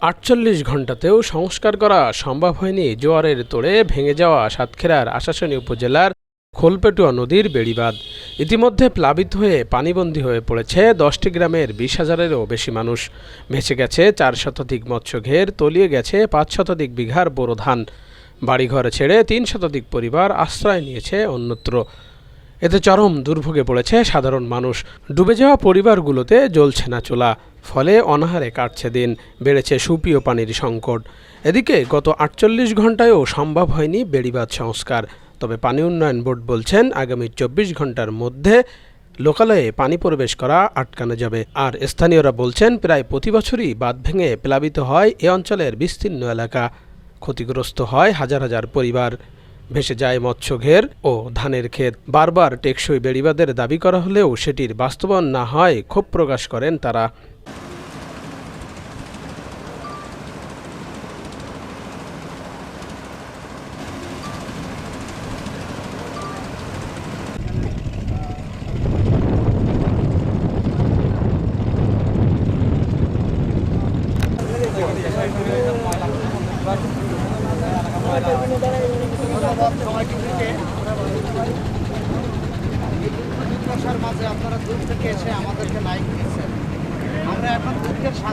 আটচল্লিশ ঘন্টাতেও সংস্কার করা সম্ভব হয়নি। জোয়ারের তোড়ে ভেঙে যাওয়া সাতক্ষীরার আশাশনী উপজেলার খোলপেটুয়া নদীর বেড়িবাঁধ। ইতিমধ্যে প্লাবিত হয়ে পানিবন্দী হয়ে পড়েছে দশটি গ্রামের বিশ হাজারেরও বেশি মানুষ। ভেসে গেছে চার শতাধিক মৎস্যঘের, তলিয়ে গেছে পাঁচ শতাধিক বিঘার বোরো ধান। বাড়িঘর ছেড়ে তিন শতাধিক পরিবার আশ্রয় নিয়েছে অন্যত্র। এতে চরম দুর্ভোগে পড়েছে সাধারণ মানুষ। ডুবে যাওয়া পরিবারগুলোতে জ্বলছে না চোলা, ফলে অনাহারে কাটছে দিন, বেড়েছে সুপীয় পানির সংকট। এদিকে গত আটচল্লিশ ঘন্টায়ও সম্ভব হয়নি বেড়িবাঁধ সংস্কার। তবে পানি উন্নয়ন বোর্ড বলছেন, আগামী চব্বিশ ঘণ্টার মধ্যে লোকালয়ে পানি প্রবেশ করা আটকানো যাবে। আর স্থানীয়রা বলছেন, প্রায় প্রতি বছরই বাঁধ ভেঙে প্লাবিত হয় এ অঞ্চলের বিস্তীর্ণ এলাকা। ক্ষতিগ্রস্ত হয় হাজার হাজার পরিবার। ভেসে যায় মৎস্য ঘের ও ধানের ক্ষেত। বারবার টেকসই বেড়িবাদের দাবি করা হলেও সেটির বাস্তবায়ন না হয়, ক্ষোভ প্রকাশ করেন তারা। মাঝে আপনারা দূর থেকে এসে আমাদেরকে লাইক দিয়েছেন আমরা এখন দুঃখের